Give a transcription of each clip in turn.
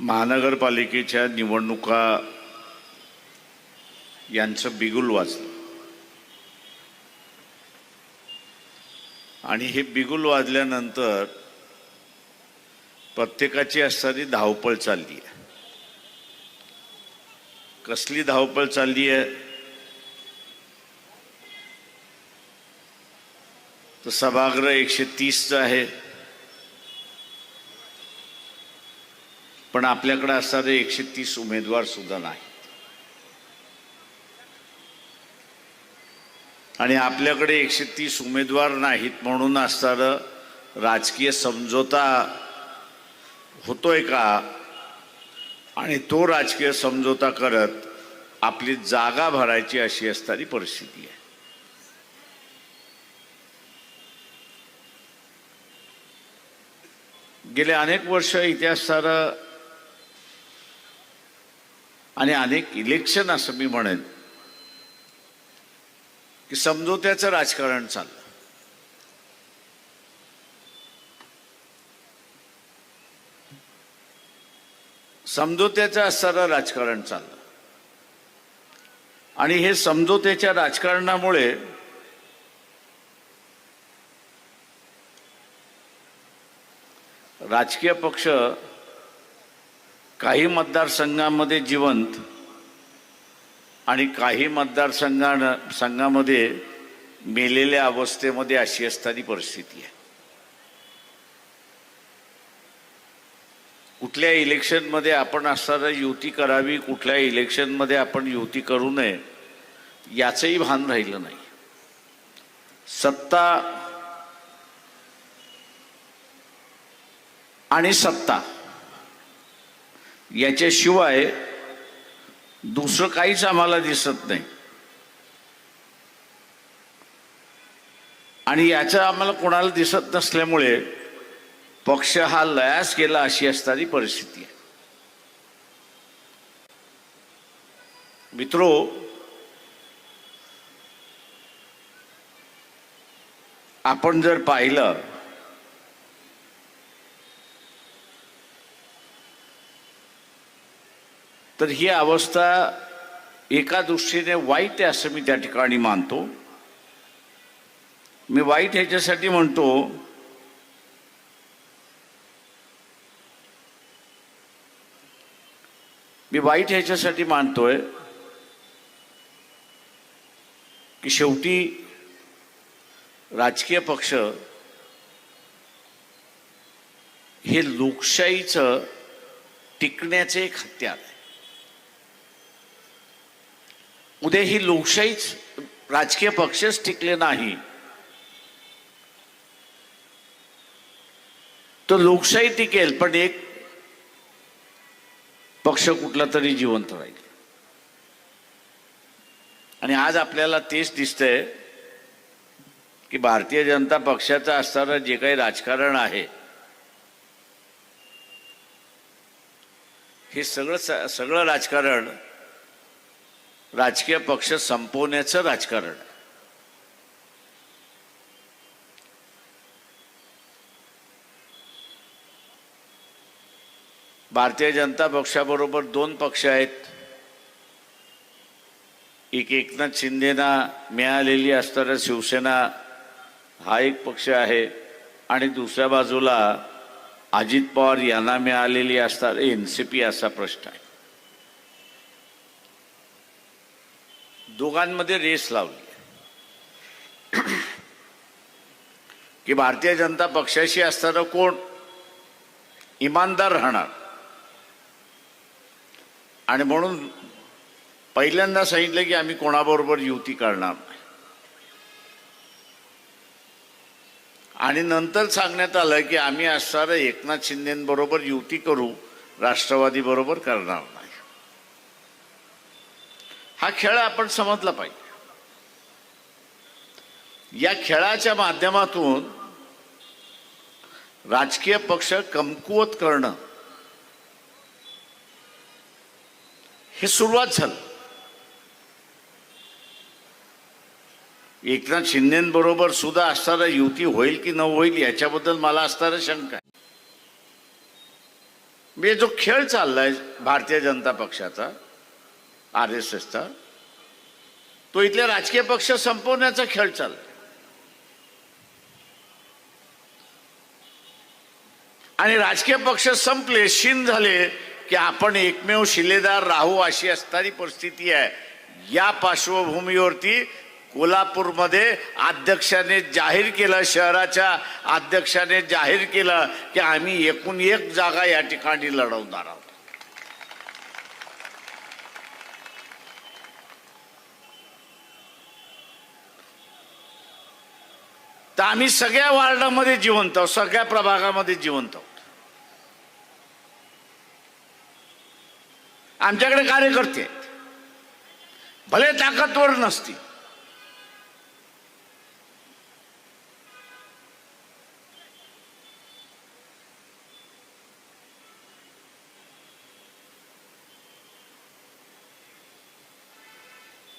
महानगरपालिकेच्या निवडणुका यांचं बिगुल वाजलं. आणि हे बिगुल वाजल्यानंतर प्रत्येकाची असणारी धावपळ चालली आहे. कसली धावपळ चालली आहे? तर सभागृह एकशे तीसचं आहे. पण आपल्याकडे असणारे एकशे तीस उमेदवार सुद्धा नाही आणि आपल्याकडे एकशे तीस उमेदवार नाहीत म्हणून असणारं राजकीय समझोता होतोय का? आणि तो राजकीय समझोता करत आपली जागा भरायची अशी असणारी परिस्थिती आहे. गेले अनेक वर्ष इतिहास सारं आणि अनेक इलेक्शन असं मी म्हणेन की समझोत्याचं राजकारण चाललं. समजोत्याचं असणारं राजकारण चाललं. आणि हे समझोत्याच्या राजकारणामुळे राजकीय पक्ष काही मतदारसंघामध्ये जिवंत आणि काही मतदारसंघा संघामध्ये मेलेल्या अवस्थेमध्ये अशी असताना परिस्थिती आहे. कुठल्या इलेक्शनमध्ये आपण असताना युती करावी कुठल्या इलेक्शनमध्ये आपण युती करू नये याचंही भान राहिलं नाही. सत्ता आणि सत्ता याच्याशिवाय दुसरं काहीच आम्हाला दिसत नाही. आणि याचं आम्हाला कोणाला दिसत नसल्यामुळे पक्ष हा लयास गेला अशी असणारी परिस्थिती आहे. मित्रो आपण जर पाहिलं तर ही अवस्था एका दृष्टीने वाईट आहे असं मी त्या ठिकाणी मानतो. मी वाईट ह्याच्यासाठी म्हणतो मी वाईट ह्याच्यासाठी मानतोय की शेवटी राजकीय पक्ष हे लोकशाहीचं टिकण्याचे एक हत्यार आहे. उद्या ही लोकशाहीच राजकीय पक्षच टिकले नाही. तर लोकशाही टिकेल पण एक पक्ष कुठला तरी जिवंत राहील. आणि आज आपल्याला तेच दिसतंय की भारतीय जनता पक्षाचं असणारं जे काही राजकारण आहे हे सगळं सगळं राजकारण राजकीय पक्ष संपवण्याचं राजकारण. भारतीय जनता पक्षाबरोबर दोन पक्ष आहेत. एक एकनाथ शिंदेना मिळालेली असणारा शिवसेना हा एक पक्ष आहे. आणि दुसऱ्या बाजूला अजित पवार यांना मिळालेली असणार एन सी पी असा प्रश्न आहे. दोघांमध्ये रेस लावली. की भारतीय जनता पक्षाशी असणारं कोण? इमानदार राहणार. आणि म्हणून पहिल्यांदा सांगितलं की आम्ही कोणाबरोबर युती करणार नाही. आणि नंतर सांगण्यात आलं की आम्ही असणारं एकनाथ शिंदेबरोबर युती करू राष्ट्रवादी बरोबर करणार नाही. हा खेळ आपण समजला पाहिजे. या खेळाच्या माध्यमातून राजकीय पक्ष कमकुवत करणं हे सुरुवात झालं. एकनाथ शिंदेबरोबर सुद्धा असणारा युती होईल की न होईल याच्याबद्दल मला असणारा शंका आहे. म्हणजे जो खेळ चाललाय भारतीय जनता पक्षाचा आर एस एसचा तो इथले राजकीय पक्ष संपवण्याचा खेळ चालला. आणि राजकीय पक्ष संपले शिन झाले की आपण एकमेव शिलेदार राहू अशी असणारी परिस्थिती आहे. या पार्श्वभूमीवरती कोल्हापूरमध्ये अध्यक्षाने जाहीर केलं शहराच्या अध्यक्षाने जाहीर केलं की आम्ही एकूण एक जागा या ठिकाणी लढवणार आहोत. तर आम्ही सगळ्या वार्डामध्ये जिवंत आहोत सगळ्या प्रभागामध्ये जिवंत आहोत. आमच्याकडे कार्यकर्ते आहेत. भले ताकदवर नसतील.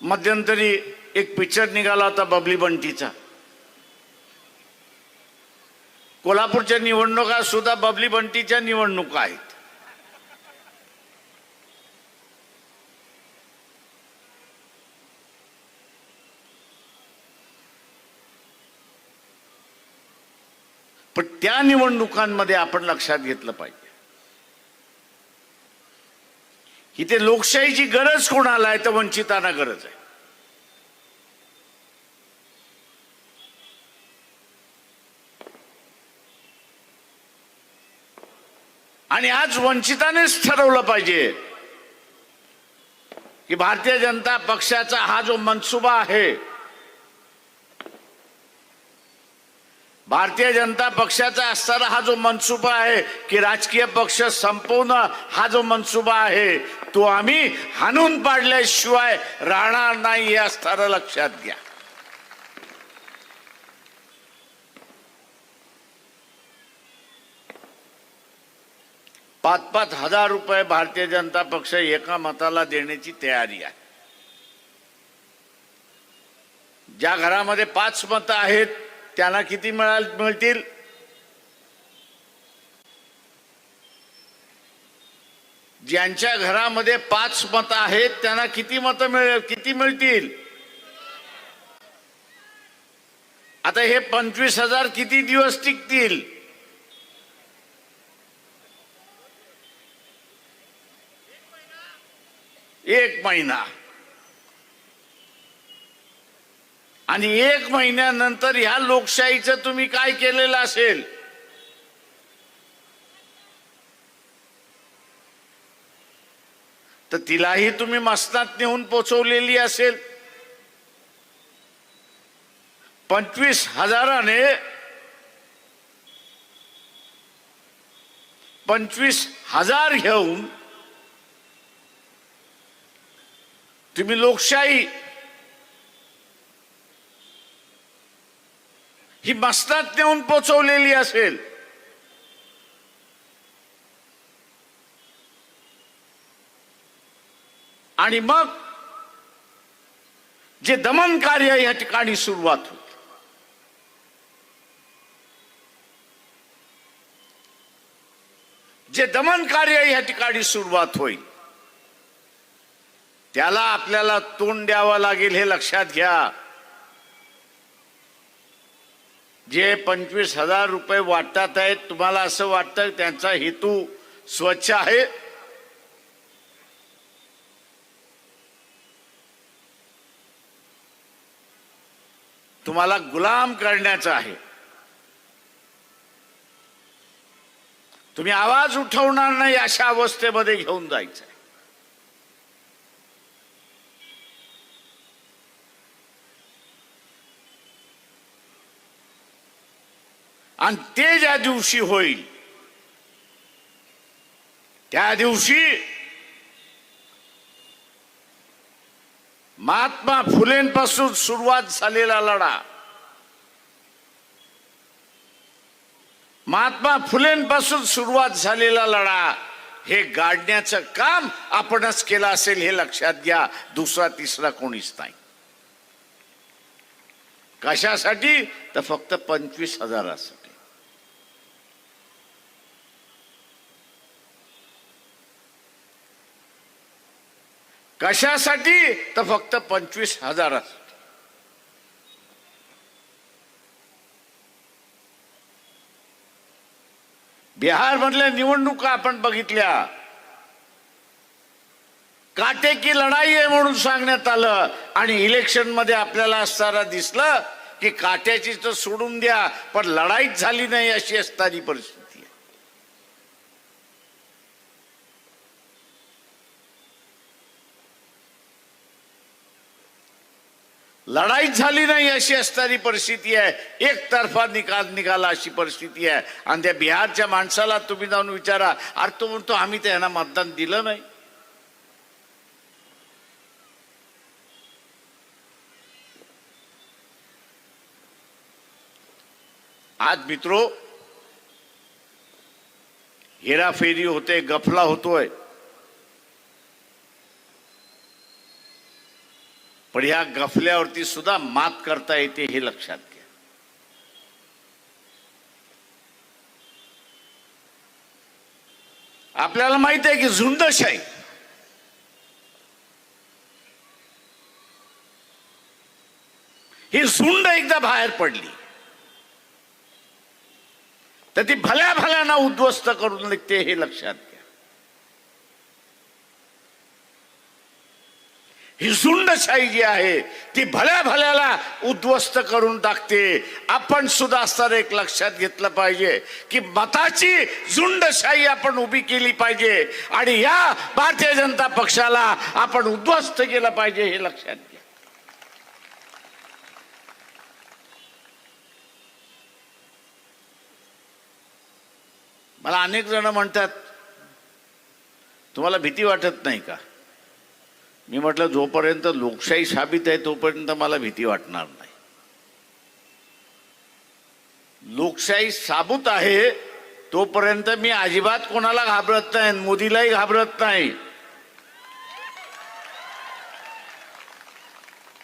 मध्यंतरी एक पिक्चर निघाला होता बबली बंटीचा. कोल्हापूरच्या निवडणुका सुद्धा बबली बंटीच्या निवडणुका आहेत. पण त्या निवडणुकांमध्ये आपण लक्षात घेतलं पाहिजे. इथे लोकशाहीची गरज कोणाला आहे तर वंचितांना गरज आहे. आणि आज वंचितानेच ठरवलं पाहिजे की भारतीय जनता पक्षाचा हा जो मनसुबा आहे भारतीय जनता पक्षाचा असणारा हा जो मनसुबा आहे की राजकीय पक्ष संपवणं हा जो मनसुबा आहे तो आम्ही हाणून पाडल्याशिवाय राहणार नाही हे असणारं लक्षात घ्या. पाच पाच हजार रुपये भारतीय जनता पक्ष एका मताला देण्याची तयारी आहे. ज्या घरामध्ये पाच मतं आहेत त्यांना किती मिळाल मिळतील? ज्यांच्या घरामध्ये पाच मतं आहेत त्यांना किती मतं मिळेल किती मिळतील? आता हे पंचवीस हजार किती दिवस टिकतील? एक महिना. आणि एक महिन्यानंतर ह्या लोकशाहीचं तुम्ही काय केलेलं असेल? तर तिलाही तुम्ही मस्तात नेऊन पोचवलेली असेल. पंचवीस हजाराने पंचवीस हजार घेऊन तुम्ही लोकशाही. ही मस्तात नेऊन पोचवलेली असेल. आणि मग जे दमन कार्य या ठिकाणी सुरुवात होती जे दमन कार्य या ठिकाणी सुरुवात होईल. त्याला आपल्याला तोंड द्यावं लागेल हे लक्षात घ्या. जे पंचवीस हजार रुपये वाटतात आहेत तुम्हाला असं वाटतं त्यांचा हेतू स्वच्छ आहे? तुम्हाला गुलाम करण्याचा आहे. तुम्ही आवाज उठवणार नाही अशा अवस्थेमध्ये घेऊन जायचं आहे. आणि ते ज्या दिवशी होईल त्या दिवशी महात्मा फुलेंपासून सुरुवात झालेला लढा. महात्मा फुलेंपासून सुरुवात झालेला लढा हे गाडण्याचं काम आपणच केलं असेल हे लक्षात घ्या दुसरा तिसरा कोणीच नाही. कशासाठी? तर फक्त पंचवीस हजार असेल. कशासाठी? तर फक्त पंचवीस हजार. बिहार मधल्या निवडणुका आपण बघितल्या. काटेकी लढाई आहे म्हणून सांगण्यात आलं. आणि इलेक्शनमध्ये आपल्याला असताना दिसलं की काट्याची तर सोडून द्या पण लढाईच झाली नाही अशी असणारी परिस्थिती आहे लढाईच झाली नाही अशी असणारी परिस्थिती आहे. एकतर्फा निकाल निघाला अशी परिस्थिती आहे. आणि त्या बिहारच्या माणसाला तुम्ही जाऊन विचारा अरे तो म्हणतो आम्ही त्यांना मतदान दिलं नाही. आज मित्रो हेराफेरी होते गफला होतोय. पण ह्या गफल्यावरती सुद्धा मात करता येते हे लक्षात घ्या. आपल्याला माहीत आहे की झुंडशाही ही झुंड एकदा बाहेर पडली. तर ती भल्या भल्याना उद्ध्वस्त करून निघते हे लक्षात घ्या ही झुंडशाही जी आहे ती भल्या भल्याला उद्ध्वस्त करून टाकते. आपण सुद्धा असताना एक लक्षात घेतलं पाहिजे की मताची झुंडशाही आपण उभी केली पाहिजे आणि या भारतीय जनता पक्षाला आपण उद्ध्वस्त केलं पाहिजे हे लक्षात घ्या. मला अनेक जण म्हणतात तुम्हाला भीती वाटत नाही का? मी म्हटलं जोपर्यंत लोकशाही साबित आहे तोपर्यंत मला भीती वाटणार नाही. लोकशाही साबूत आहे तोपर्यंत मी अजिबात कोणाला घाबरत नाही मोदीलाही घाबरत नाही.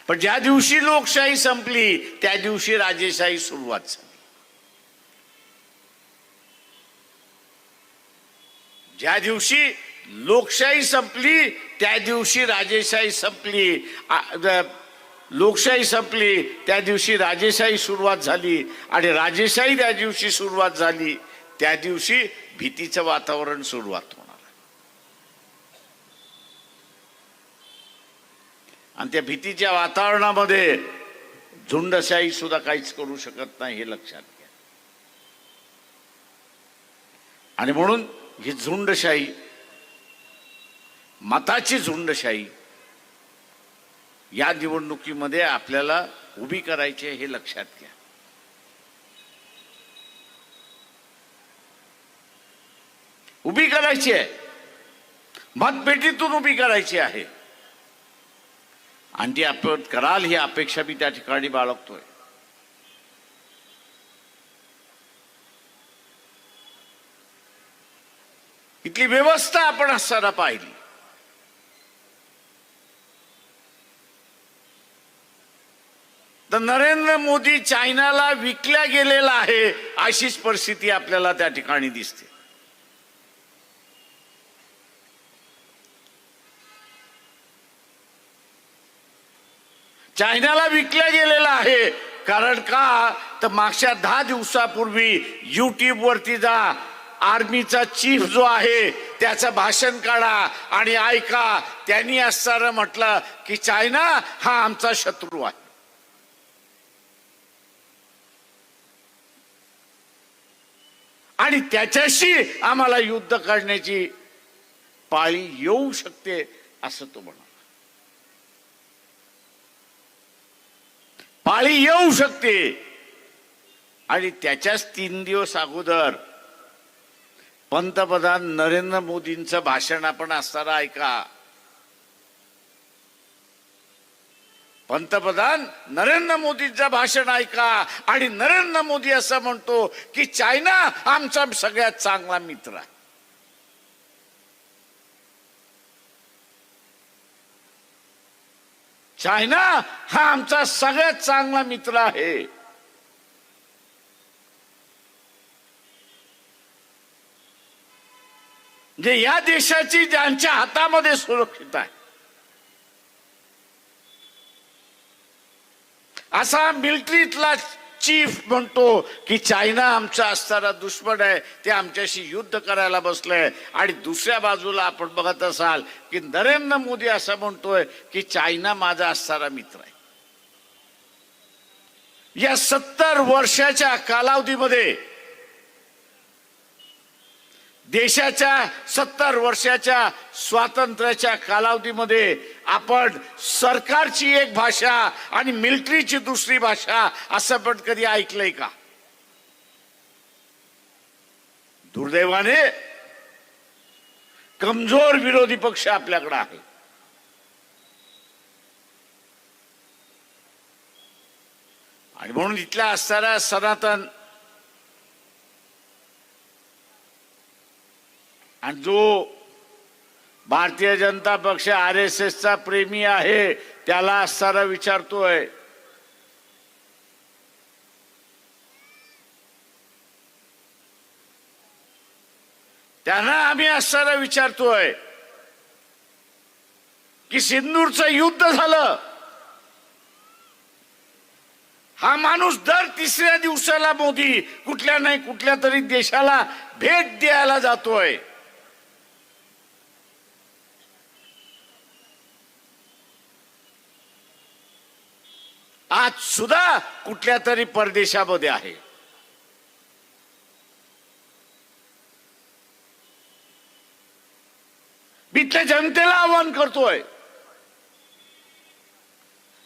पण ज्या दिवशी लोकशाही संपली त्या दिवशी राजेशाही सुरुवात झाली. ज्या दिवशी लोकशाही संपली त्या दिवशी राजेशाही संपली. लोकशाही संपली. त्या दिवशी राजेशाही सुरुवात झाली आणि राजेशाही त्या दिवशी सुरुवात झाली. त्या दिवशी भीतीचं वातावरण सुरुवात होणार. आणि त्या भीतीच्या वातावरणामध्ये झुंडशाही सुद्धा काहीच करू शकत नाही हे लक्षात घ्या. आणि म्हणून ही झुंडशाही मताची झुंडशाही. या निवडणुकीमध्ये आपल्याला उभी करायची आहे हे लक्षात घ्या. उभी करायची आहे. मतपेटीतून उभी करायची आहे. आणि ती आपण कराल ही अपेक्षा मी त्या ठिकाणी बाळगतोय. इथली व्यवस्था आपण असताना पाहिली. तर नरेंद्र मोदी चायनाला विकल्या गेलेला आहे अशीच परिस्थिती आपल्याला त्या ठिकाणी दिसते. चायनाला विकल्या गेलेला आहे. कारण का? तर मागच्या दहा दिवसापूर्वी युट्यूब वरती जा आर्मीचा चीफ जो आहे त्याचं भाषण काढा आणि ऐका त्यांनी असताना म्हटलं की चायना हा आमचा शत्रू आहे. आणि त्याच्याशी आम्हाला युद्ध करण्याची पाळी येऊ शकते असं तो म्हणा पाळी येऊ शकते. आणि त्याच्याच तीन दिवस अगोदर पंतप्रधान नरेंद्र मोदींचं भाषण आपण असताना ऐका. पंतप्रधान नरेंद्र मोदींचं भाषण ऐका आणि नरेंद्र मोदी असं म्हणतो की चायना आमचा सगळ्यात चांगला मित्र आहे. चायना हा आमचा सगळ्यात चांगला मित्र आहे. म्हणजे या देशाची ज्यांच्या हातामध्ये सुरक्षित आहे असा मिलिटरीतला चीफ म्हणतो की चायना आमचा असणारा दुश्मन आहे ते आमच्याशी युद्ध करायला बसलंय आणि दुसऱ्या बाजूला आपण बघत असाल की नरेंद्र मोदी असं म्हणतोय की चायना माझा असणारा मित्र आहे. या सत्तर वर्षाच्या कालावधीमध्ये देशाच्या सत्तर वर्षाच्या स्वातंत्र्याच्या कालावधीमध्ये आपण सरकारची एक भाषा आणि मिलिटरीची दुसरी भाषा असं पण कधी ऐकलंय का? दुर्दैवाने कमजोर विरोधी पक्ष आपल्याकडे आहे. आणि म्हणून इथल्या असणाऱ्या सनातन आणि जो भारतीय जनता पक्ष आर एस एसचा प्रेमी आहे त्याला असताना विचारतोय. त्यांना आम्ही असताना विचारतोय की सिंदूरचं युद्ध झालं. हा माणूस दर तिसऱ्या दिवसाला मोदी कुठल्या नाही कुठल्या तरी देशाला भेट द्यायला जातोय. आज सुद्धा कुठल्या तरी परदेशामध्ये आहे. मी त्या जनतेला आवाहन करतोय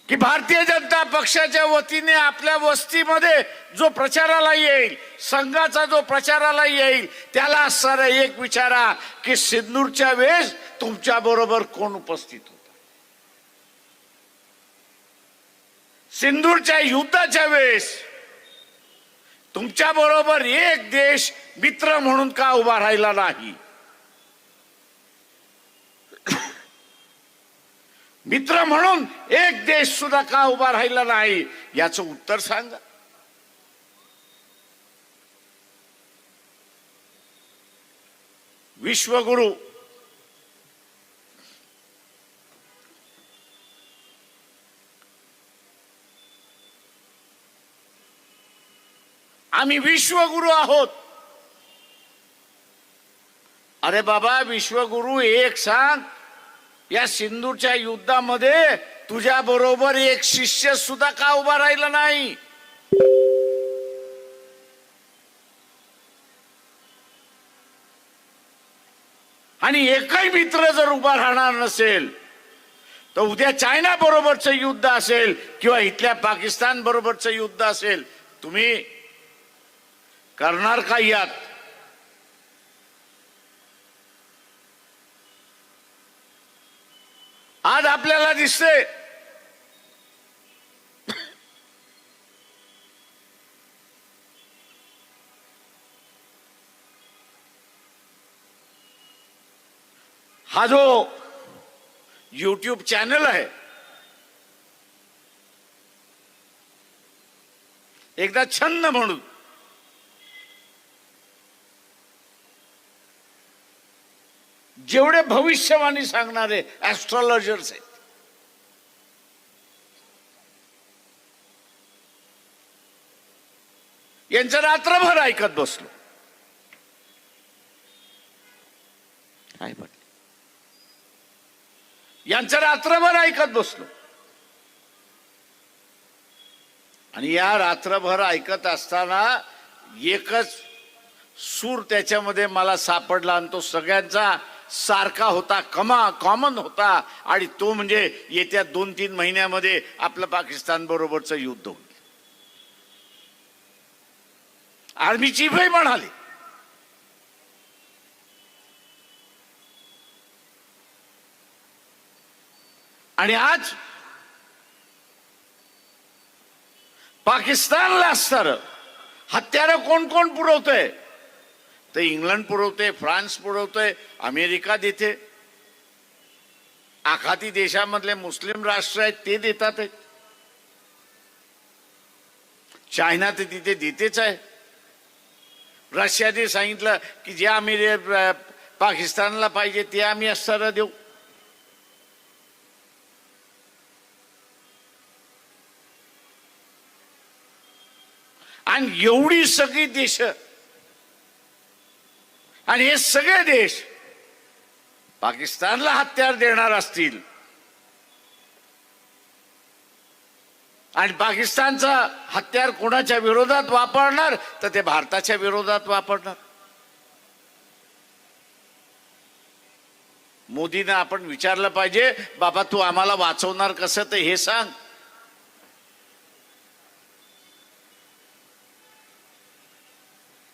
की भारतीय जनता पक्षाच्या वतीने आपल्या वस्तीमध्ये जो प्रचाराला येईल संघाचा जो प्रचाराला येईल त्याला असणारा एक विचारा की सिंदूरच्या वेळेस तुमच्या बरोबर कोण उपस्थित होता सिंदूरच्या युद्धाच्या वेळेस तुमच्या बरोबर एक देश मित्र म्हणून का उभा राहिला नाही? मित्र म्हणून एक देश सुद्धा का उभा राहिला नाही? याचं उत्तर सांगा. विश्वगुरु आम्ही विश्वगुरु आहोत. अरे बाबा विश्वगुरु एक सांग. या सिंधूच्या युद्धामध्ये तुझ्या बरोबर एक शिष्य सुद्धा का उभा राहिला नाही? आणि एकही मित्र जर उभा राहणार नसेल तर उद्या चायना बरोबरचं युद्ध असेल किंवा इथल्या पाकिस्तान बरोबरचं युद्ध असेल तुम्ही करणार का यात? आज आपल्याला दिसते हा जो यूट्यूब चॅनल आहे एकदा छंद म्हणून जेवढे भविष्यवाणी सांगणारे ॲस्ट्रॉलॉजर्स आहेत. यांचं रात्रभर ऐकत बसलो. काय म्हटलं यांचं रात्रभर ऐकत बसलो. आणि या रात्रभर ऐकत असताना एकच सूर त्याच्यामध्ये मला सापडला आणि तो सगळ्यांचा सारखा होता कमा कॉमन होता. आणि तो म्हणजे येत्या दोन तीन महिन्यामध्ये आपलं पाकिस्तान बरोबरचं युद्ध होईल. आर्मी चीफही म्हणाले. आणि आज पाकिस्तानला असणार हत्यारं कोण कोण पुरवतंय? तर इंग्लंड पुरवते फ्रान्स पुरवतोय अमेरिका देते. आखाती देशामधले मुस्लिम राष्ट्र आहेत ते देतात चायना तर तिथे देतेच आहे. रशियाने सांगितलं की जे आम्ही पाकिस्तानला पाहिजे ते आम्ही असताना देऊ. आणि एवढी सगळी देश आणि हे सगळे देश पाकिस्तानला हत्यार देणार असतील. आणि पाकिस्तानचा हत्यार कोणाच्या विरोधात वापरणार? तर ते भारताच्या विरोधात वापरणार. मोदीनं आपण विचारलं पाहिजे बाबा तू आम्हाला वाचवणार कसं? तर हे सांग.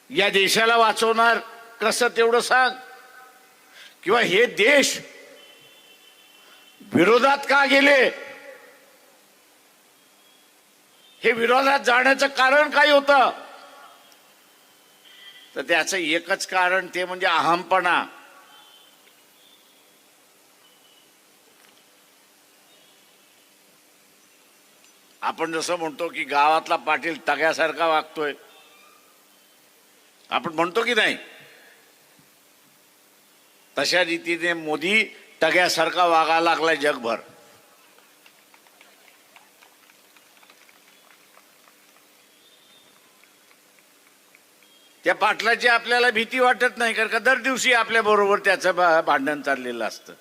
या देशाला वाचवणार. कसं तेवढं सांग. किंवा हे देश विरोधात का गेले? हे विरोधात जाण्याचं कारण काय होतं? तर त्याचं एकच कारण ते म्हणजे अहमपणा. आपण जसं म्हणतो की गावातला पाटील तग्यासारखा वागतोय. आपण म्हणतो की नाही? तशा रीतीने मोदी टग्यासारखा वागायला लागलाय जगभर. त्या पाटलाची आपल्याला भीती वाटत नाही कारण का दर दिवशी आपल्या बरोबर त्याचं भांडण चाललेलं असतं.